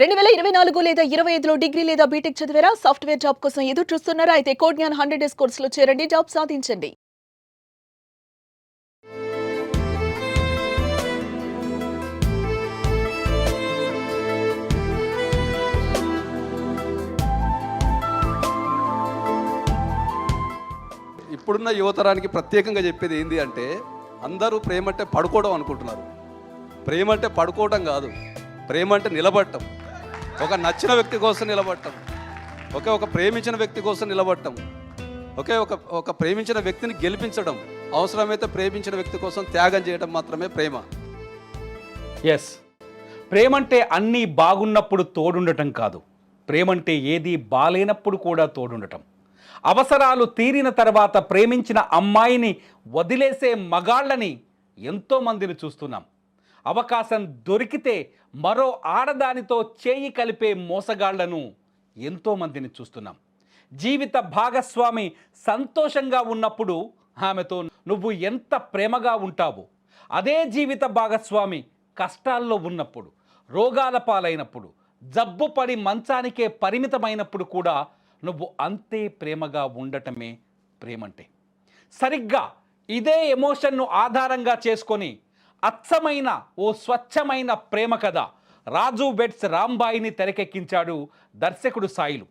రెండు వేల ఇరవై నాలుగు లేదా ఇరవై ఐదులో డిగ్రీ లేదా బీటెక్ చదివారా? సాఫ్ట్వేర్ జాబ్ కోసం ఎదురు చూస్తున్నారా? అయితే కోడ్ఞాన్ హండ్రెడ్ డేస్ కోర్సులో చేరండి. జాబ్ సాధించండి. ఇప్పుడున్న యువతరానికి ప్రత్యేకంగా చెప్పేది ఏంటి అంటే అందరూ ప్రేమ అంటే పడుకోవడం అనుకుంటున్నారు. ప్రేమ అంటే పడుకోవడం కాదు. ప్రేమ అంటే నిలబడటం. ఒక నచ్చిన వ్యక్తి కోసం నిలబడటం ఒకే ఒక ప్రేమించిన వ్యక్తి కోసం నిలబడటం ఒకే ఒక ఒక ప్రేమించిన వ్యక్తిని గెలిపించడం అవసరమైతే ప్రేమించిన వ్యక్తి కోసం త్యాగం చేయడం మాత్రమే ప్రేమ. ఎస్ ప్రేమంటే అన్నీ బాగున్నప్పుడు తోడుండటం కాదు. ప్రేమంటే ఏది బాలేనప్పుడు కూడా తోడుండటం. అవసరాలు తీరిన తర్వాత ప్రేమించిన అమ్మాయిని వదిలేసే మగాళ్ళని ఎంతోమందిని చూస్తున్నాం. అవకాశం దొరికితే మరో ఆడదానితో చేయి కలిపే మోసగాళ్ళను ఎంతోమందిని చూస్తున్నాం. జీవిత భాగస్వామి సంతోషంగా ఉన్నప్పుడు ఆమెతో నువ్వు ఎంత ప్రేమగా ఉంటావు. అదే జీవిత భాగస్వామి కష్టాల్లో ఉన్నప్పుడు రోగాల పాలైనప్పుడు జబ్బు పడి మంచానికే పరిమితమైనప్పుడు కూడా నువ్వు అంతే ప్రేమగా ఉండటమే ప్రేమంటే. సరిగ్గా ఇదే ఎమోషన్ను ఆధారంగా చేసుకొని అచ్చమైన ఓ స్వచ్ఛమైన ప్రేమ కథ రాజు బెట్స్ రాంబాయిని తెరకెక్కించాడు దర్శకుడు సాయిలు.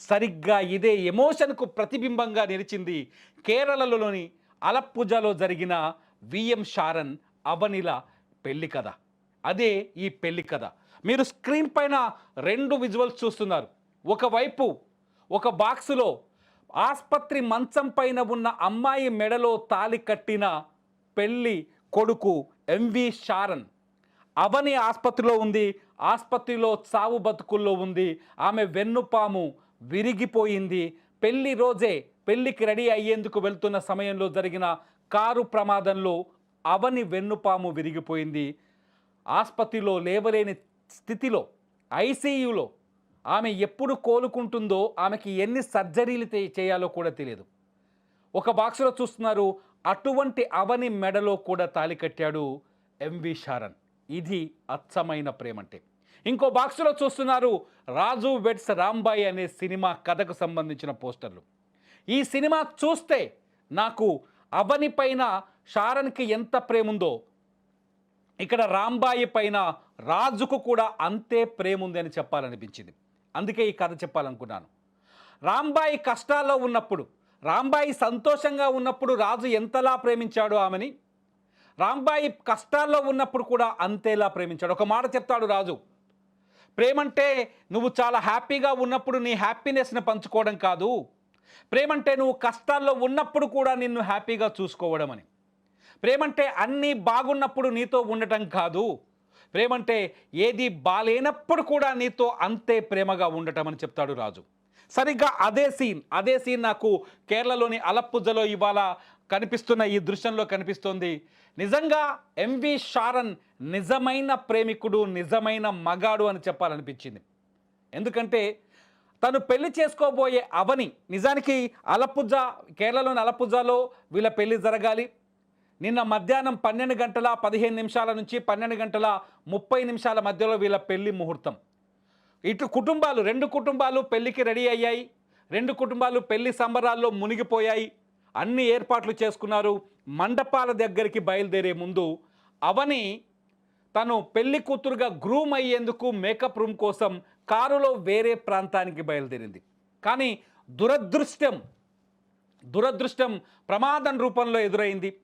సరిగ్గా ఇదే ఎమోషన్కు ప్రతిబింబంగా నిలిచింది కేరళలోని అలప్పుజలో జరిగిన విఎం షారన్ అవనిల పెళ్ళి కథ. అదే ఈ పెళ్ళి కథ. మీరు స్క్రీన్ పైన రెండు విజువల్స్ చూస్తున్నారు. ఒకవైపు ఒక బాక్సులో ఆసుపత్రి మంచం పైన ఉన్న అమ్మాయి మెడలో తాలి కట్టిన పెళ్ళి కొడుకు ఎంవి షారన్ అవని ఆసుపత్రిలో ఉంది ఆసుపత్రిలో చావు బతుకుల్లో ఉంది ఆమె వెన్నుపాము విరిగిపోయింది. పెళ్ళి రోజే పెళ్ళికి రెడీ అయ్యేందుకు వెళ్తున్న సమయంలో జరిగిన కారు ప్రమాదంలో అవని వెన్నుపాము విరిగిపోయింది. ఆసుపత్రిలో లేవలేని స్థితిలో ఐసీయూలో ఆమె ఎప్పుడు కోలుకుంటుందో ఆమెకి ఎన్ని సర్జరీలు చేయాలో కూడా తెలియదు. ఒక బాక్సులో చూస్తున్నారు అటువంటి అవని మెడలో కూడా తాలి కట్టాడు ఎంవి షారన్ ఇది అచ్చమైన ప్రేమంటే. ఇంకో బాక్సులో చూస్తున్నారు రాజు వెడ్స్ రాంబాయి అనే సినిమా కథకు సంబంధించిన పోస్టర్లు. ఈ సినిమా చూస్తే నాకు అవని పైన షారన్కి ఎంత ప్రేమ ఉందో ఇక్కడ రాంబాయి పైన రాజుకు కూడా అంతే ప్రేమ ఉంది అని చెప్పాలనిపించింది. అందుకే ఈ కథ చెప్పాలనుకున్నాను. రాంబాయి కష్టాల్లో ఉన్నప్పుడు రాంబాయి సంతోషంగా ఉన్నప్పుడు రాజు ఎంతలా ప్రేమించాడు ఆమెని? రాంబాయి కష్టాల్లో ఉన్నప్పుడు కూడా అంతేలా ప్రేమించాడు. ఒక మాట చెప్తాడు రాజు. ప్రేమంటే నువ్వు చాలా హ్యాపీగా ఉన్నప్పుడు నీ హ్యాపీనెస్ని పంచుకోవడం కాదు. ప్రేమంటే నువ్వు కష్టాల్లో ఉన్నప్పుడు కూడా నిన్ను హ్యాపీగా చూసుకోవడం అని ప్రేమంటే అన్నీ బాగున్నప్పుడు నీతో ఉండటం కాదు. ప్రేమంటే ఏది బాలేనప్పుడు కూడా నీతో అంతే ప్రేమగా ఉండటం అని చెప్తాడు రాజు. సరిగ్గా అదే సీన్ అదే సీన్ నాకు కేరళలోని అలప్పుజలో ఇవాళ కనిపిస్తున్న ఈ దృశ్యంలో కనిపిస్తోంది. నిజంగా ఎంవి షారన్ నిజమైన ప్రేమికుడు నిజమైన మగాడు అని చెప్పాలనిపించింది. ఎందుకంటే తను పెళ్ళి చేసుకోబోయే అవని నిజానికి అలప్పుజ కేరళలోని అలపుజాలో వీళ్ళ పెళ్ళి జరగాలి. నిన్న మధ్యాహ్నం పన్నెండు గంటల పదిహేను నిమిషాల నుంచి పన్నెండు గంటల ముప్పై నిమిషాల మధ్యలో వీళ్ళ పెళ్ళి ముహూర్తం. ఇటు కుటుంబాలు రెండు కుటుంబాలు పెళ్ళికి రెడీ అయ్యాయి. రెండు కుటుంబాలు పెళ్ళి సంబరాల్లో మునిగిపోయాయి. అన్ని ఏర్పాట్లు చేసుకున్నారు. మండపాల దగ్గరికి బయలుదేరే ముందు అవని తను పెళ్ళి కూతురుగా గ్రూమ్ అయ్యేందుకు మేకప్ రూమ్ కోసం కారులో వేరే ప్రాంతానికి బయలుదేరింది. కానీ దురదృష్టం దురదృష్టం ప్రమాదం రూపంలో ఎదురైంది.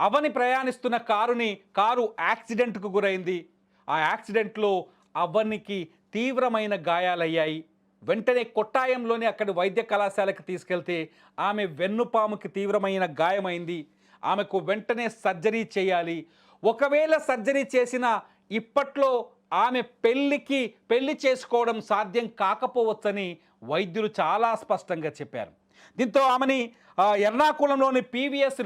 అవని ప్రయాణిస్తున్న కారుని కారు యాక్సిడెంట్కు గురైంది. ఆ యాక్సిడెంట్లో అవనికి తీవ్రమైన గాయాలయ్యాయి. వెంటనే కొట్టాయంలోని అక్కడి వైద్య కళాశాలకు తీసుకెళ్తే ఆమె వెన్నుపాముకి తీవ్రమైన గాయమైంది. ఆమెకు వెంటనే సర్జరీ చేయాలి. ఒకవేళ సర్జరీ చేసిన ఇప్పట్లో ఆమె పెళ్ళికి పెళ్ళి చేసుకోవడం సాధ్యం కాకపోవచ్చని వైద్యులు చాలా స్పష్టంగా చెప్పారు. దీంతో ఆమెని ఎర్నాకుళంలోని పీవీఎస్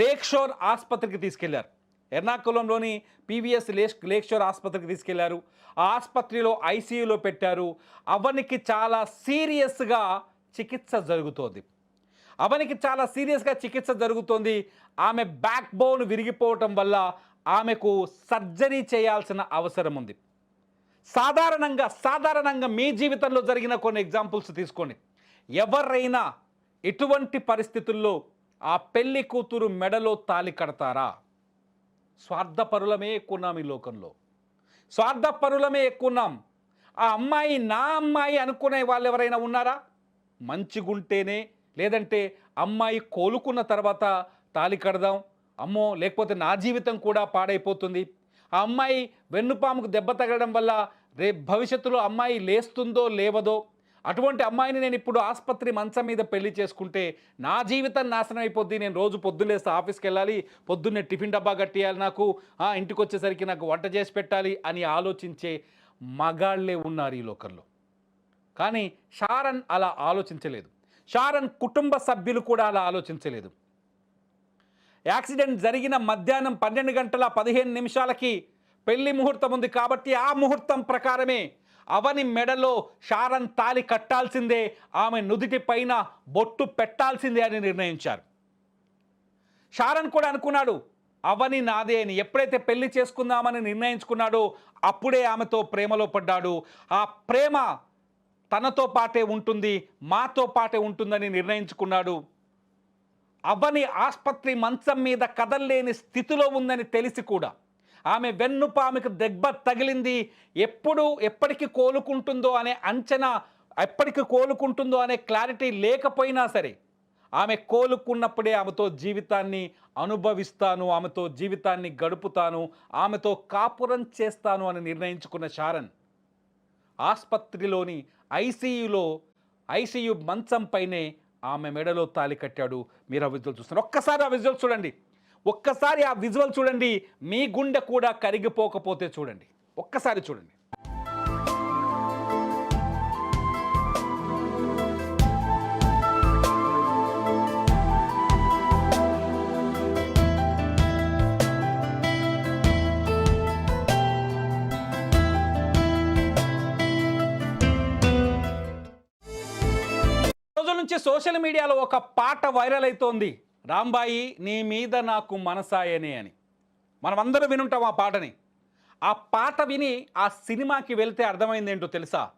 లేక్ షోర్ ఆసుపత్రికి తీసుకెళ్ళారు. ఎర్నాకుళంలోని పీవీఎస్ లేక్ లేక్షోర్ ఆసుపత్రికి తీసుకెళ్ళారు. ఆ ఆసుపత్రిలో ఐసీయూలో పెట్టారు. అవనికి చాలా సీరియస్గా చికిత్స జరుగుతోంది. అవనికి చాలా సీరియస్గా చికిత్స జరుగుతోంది. ఆమె బ్యాక్ బోన్ విరిగిపోవటం వల్ల ఆమెకు సర్జరీ చేయాల్సిన అవసరం ఉంది. సాధారణంగా సాధారణంగా మీ జీవితంలో జరిగిన కొన్ని ఎగ్జాంపుల్స్ తీసుకోండి. ఎవరైనా ఎటువంటి పరిస్థితుల్లో ఆ పెళ్ళి కూతురు మెడలో తాలి కడతారా? స్వార్థపరులమే ఎక్కున్నాం ఈ లోకంలో. స్వార్థపరులమే ఎక్కున్నాం ఆ అమ్మాయి నా అమ్మాయి అనుకునే వాళ్ళు ఎవరైనా ఉన్నారా? మంచిగుంటేనే లేదంటే అమ్మాయి కోలుకున్న తర్వాత తాలి కడదాం అమ్మో లేకపోతే నా జీవితం కూడా పాడైపోతుంది. ఆ అమ్మాయి వెన్నుపాముకు దెబ్బ తగలడం వల్ల రేపు భవిష్యత్తులో అమ్మాయి లేస్తుందో లేవదో అటువంటి అమ్మాయిని నేను ఇప్పుడు ఆసుపత్రి మంచం మీద పెళ్ళి చేసుకుంటే నా జీవితం నాశనం అయిపోద్ది. నేను రోజు పొద్దున్నేస్తే ఆఫీస్కి వెళ్ళాలి పొద్దున్నే టిఫిన్ డబ్బా కట్టేయాలి నాకు ఆ, ఇంటికి వచ్చేసరికి నాకు వంట చేసి పెట్టాలి అని ఆలోచించే మగాళ్ళే ఉన్నారు ఈ లోకంలో. కానీ షారన్ అలా ఆలోచించలేదు. షారన్ కుటుంబ సభ్యులు కూడా అలా ఆలోచించలేదు. యాక్సిడెంట్ జరిగిన మధ్యాహ్నం పన్నెండు గంటల పదిహేను నిమిషాలకి పెళ్ళి ముహూర్తం ఉంది కాబట్టి ఆ ముహూర్తం ప్రకారమే అవని మెడలో షారన్ తాలి కట్టాల్సిందే ఆమె నుదుటి పైన బొట్టు పెట్టాల్సిందే అని నిర్ణయించారు. షారన్ కూడా అనుకున్నాడు అవని నాదే అని ఎప్పుడైతే పెళ్ళి చేసుకుందామని నిర్ణయించుకున్నాడో అప్పుడే ఆమెతో ప్రేమలో పడ్డాడు. ఆ ప్రేమ తనతో పాటే ఉంటుంది మాతో పాటే ఉంటుందని నిర్ణయించుకున్నాడు. అవని ఆసుపత్రి మంచం మీద కదల్లేని స్థితిలో ఉందని తెలిసి కూడా ఆమె వెన్నుపామెకు దెబ్బ తగిలింది. ఎప్పుడు ఎప్పటికి కోలుకుంటుందో అనే అంచనా ఎప్పటికి కోలుకుంటుందో అనే క్లారిటీ లేకపోయినా సరే ఆమె కోలుకున్నప్పుడే ఆమెతో జీవితాన్ని అనుభవిస్తాను ఆమెతో జీవితాన్ని గడుపుతాను ఆమెతో కాపురం చేస్తాను అని నిర్ణయించుకున్న శారణ్ ఆసుపత్రిలోని ఐసీయూలో ఐసీయూ మంచంపైనే ఆమె మెడలో తాలి కట్టాడు. మీరు ఆ విజువల్ చూస్తున్నారు. ఒక్కసారి ఆ విజువల్ చూడండి. ఒక్కసారి ఆ విజువల్ చూడండి. మీ గుండె కూడా కరిగిపోకపోతే చూడండి. ఒక్కసారి చూడండి. నుంచి సోషల్ మీడియాలో ఒక పాట వైరల్ అవుతోంది రాంబాయి నీ మీద నాకు మనసాయనే అని. మనమందరం వినుంటాం ఆ పాటని. ఆ పాట విని ఆ సినిమాకి వెళ్తే అర్థమైంది ఏంటో తెలుసా?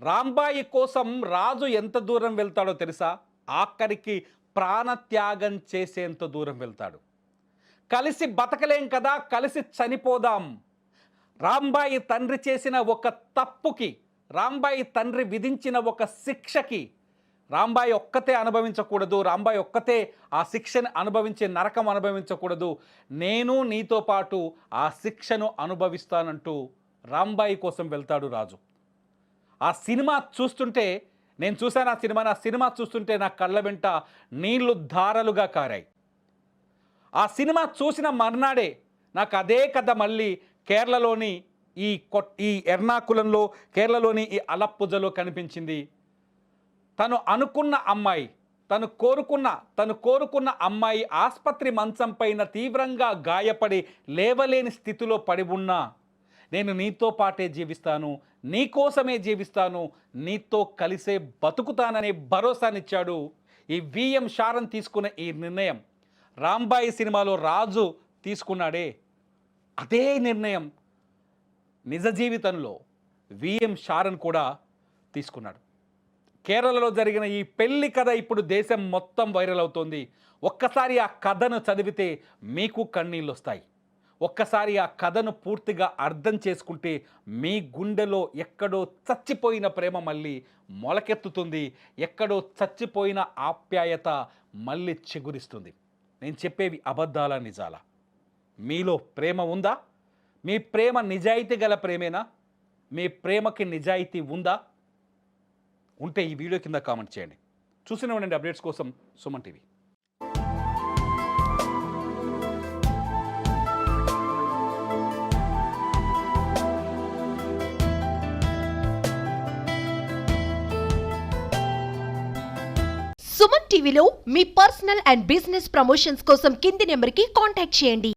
రాంబాయి కోసం రాజు ఎంత దూరం వెళ్తాడో తెలుసా? ఆఖరికి ప్రాణత్యాగం చేసేంత దూరం వెళ్తాడు. కలిసి బతకలేం కదా కలిసి చనిపోదాం. రాంబాయి తండ్రి చేసిన ఒక తప్పుకి రాంబాయి తండ్రి విధించిన ఒక శిక్షకి రాంబాయి ఒక్కతే అనుభవించకూడదు రాంబాయి ఒక్కతే ఆ శిక్షను అనుభవించే నరకం అనుభవించకూడదు. నేను నీతో పాటు ఆ శిక్షను అనుభవిస్తానంటూ రాంబాయి కోసం వెళ్తాడు రాజు. ఆ సినిమా చూస్తుంటే నేను చూశాను ఆ సినిమా నా సినిమా చూస్తుంటే నా కళ్ళ వెంట నీళ్ళు ధారలుగా కారాయి. ఆ సినిమా చూసిన మర్నాడే నాకు అదే కథ మళ్ళీ కేరళలోని ఈ కొ ఈ ఎర్నాకులంలో కేరళలోని ఈ అలప్పుజలో కనిపించింది. తను అనుకున్న అమ్మాయి తను కోరుకున్న తను కోరుకున్న అమ్మాయి ఆసుపత్రి మంచం పైన తీవ్రంగా గాయపడి లేవలేని స్థితిలో పడి ఉన్నా నేను నీతో పాటే జీవిస్తాను నీ కోసమే జీవిస్తాను నీతో కలిసే బతుకుతాననే భరోసానిచ్చాడు ఈ విఎం షారన్ తీసుకున్న ఈ నిర్ణయం. రాంబాయి సినిమాలో రాజు తీసుకున్నాడే అదే నిర్ణయం నిజ జీవితంలో విఎం షారన్ కూడా తీసుకున్నాడు. కేరళలో జరిగిన ఈ పెళ్ళి కథ ఇప్పుడు దేశం మొత్తం వైరల్ అవుతోంది. ఒక్కసారి ఆ కథను చదివితే మీకు కన్నీళ్ళు వస్తాయి ఒక్కసారి ఆ కథను పూర్తిగా అర్థం చేసుకుంటే మీ గుండెలో ఎక్కడో చచ్చిపోయిన ప్రేమ మళ్ళీ మొలకెత్తుతుంది. ఎక్కడో చచ్చిపోయిన ఆప్యాయత మళ్ళీ చిగురిస్తుంది. నేను చెప్పేవి అబద్ధాల నిజాలా. మీలో ప్రేమ ఉందా? మీ ప్రేమ నిజాయితీ గల ప్రేమేనా? మీ ప్రేమకి నిజాయితీ ఉందా? ఉంటే ఈ వీడియో కింద కామెంట్ చేయండి. చూసిన ఉండండి అప్డేట్స్ కోసం సుమన్ టీవీ. సుమన్ టీవీలో మీ పర్సనల్ అండ్ బిజినెస్ ప్రమోషన్స్ కోసం కింది నెంబర్కి కాంటాక్ట్ చేయండి.